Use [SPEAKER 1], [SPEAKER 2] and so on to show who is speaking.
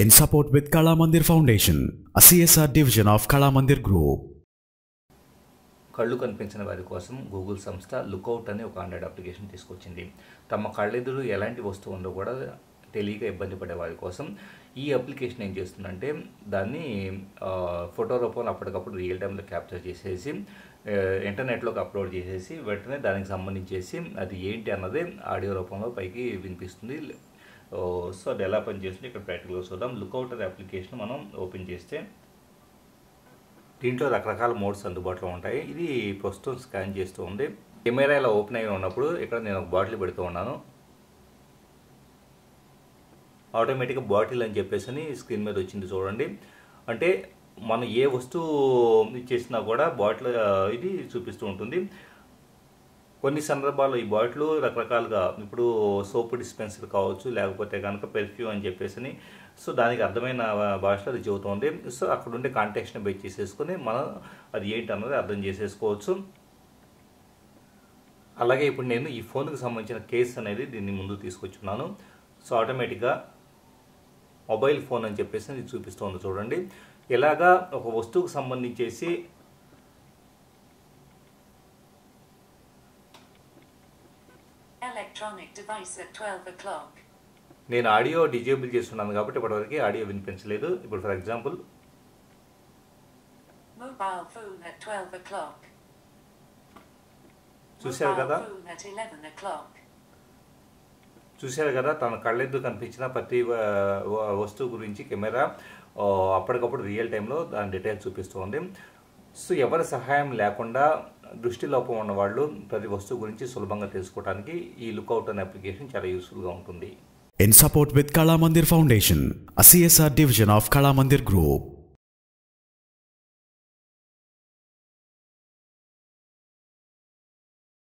[SPEAKER 1] in support with Kala Mandir Foundation, a CSR division of Kala Mandir Group.
[SPEAKER 2] కళ్ళు కనిపించిన వారి కోసం Google సంస్థ లుకౌట్ అనే ఒక ఆండ్రాయిడ్ అప్లికేషన్ తీసుకొచ్చింది తమ కళ్ళెదురు ఎలాంటి వస్తువు ఉందో కూడా తెలియక ఇబ్బంది పడే వారి కోసం ఈ అప్లికేషన్ ఏం చేస్తుందంటే దాన్ని ఫోటో రూపంలో అప్పటికప్పుడు రియల్ టైంలో క్యాప్చర్ చేసేసి ఇంటర్నెట్లోకి అప్లోడ్ చేసేసి వెంటనే దానికి సంబంధించేసి అది ఏంటి అన్నది ఆడియో రూపంలో పైకి వినిపిస్తుంది సో అది ఎలా పనిచేస్తుంది? ఇక్కడ ప్రాక్టికల్గా చూద్దాం. లుకౌట్ అనే అప్లికేషన్ మనం ఓపెన్ చేస్తే దీంట్లో రకరకాల మోడ్స్ అందుబాటులో ఉంటాయి. ఇది ప్రస్తుతం స్కాన్ చేస్తూ ఉంది. కెమెరా ఇలా ఓపెన్ అయి ఉన్నప్పుడు ఇక్కడ నేను ఒక బాటిల్ పెడుతూ ఉన్నాను. ఆటోమేటిక్గా బాటిల్ అని చెప్పేసి స్క్రీన్ మీద వచ్చింది చూడండి. అంటే మనం ఏ వస్తువు చేసినా కూడా బాటిల్ ఇది చూపిస్తూ ఉంటుంది. కొన్ని సందర్భాల్లో ఈ బాటిల్ రకరకాలుగా ఇప్పుడు సోప్ డిస్పెన్సర్ కావచ్చు లేకపోతే కనుక పెర్ఫ్యూమ్ అని చెప్పేసి సో దానికి అర్థమైన భాషలో అది చెబుతుంది. సో అక్కడ ఉండే కాంటాక్ట్ని బెట్ చేసేసుకొని మనం అది ఏంటి అన్నది అర్థం చేసేసుకోవచ్చు. అలాగే ఇప్పుడు నేను ఈ ఫోన్కి సంబంధించిన కేస్ అనేది దీన్ని ముందు తీసుకొచ్చున్నాను. సో ఆటోమేటిక్గా మొబైల్ ఫోన్ అని చెప్పేసి ఇది చూపిస్తోంది చూడండి. ఇలాగా ఒక వస్తువుకు సంబంధించేసి
[SPEAKER 3] Electronic device at 12 o'clock.
[SPEAKER 2] నేను ఆడియో డిజేబుల్ చేస్తున్నాను కాబట్టి ఇప్పటివరకు ఆడియో వినిపించలేదు ఇప్పుడు for example
[SPEAKER 3] Mobile phone at 12 o'clock.
[SPEAKER 2] చూశారు కదా
[SPEAKER 3] phone at 11 o'clock.
[SPEAKER 2] చూశారు కదా తన కళ్ళెద్దు కనిపించిన ప్రతి వస్తువు గురించి కెమెరా అప్పటికప్పుడు రియల్ టైంలో దాని డీటెయిల్స్ చూపిస్తుంది సో ఎవరి సహాయం లేకుండా దృష్టి లోపం ఉన్నవాళ్ళు ప్రతి వస్తువు గురించి సులభంగా తెలుసుకోవడానికి ఈ లుక్అవుట్ అనే అప్లికేషన్ చాలా యూస్ఫుల్గా ఉంటుంది.
[SPEAKER 1] In support with Kalamandir foundation a CSR division of Kalamandir group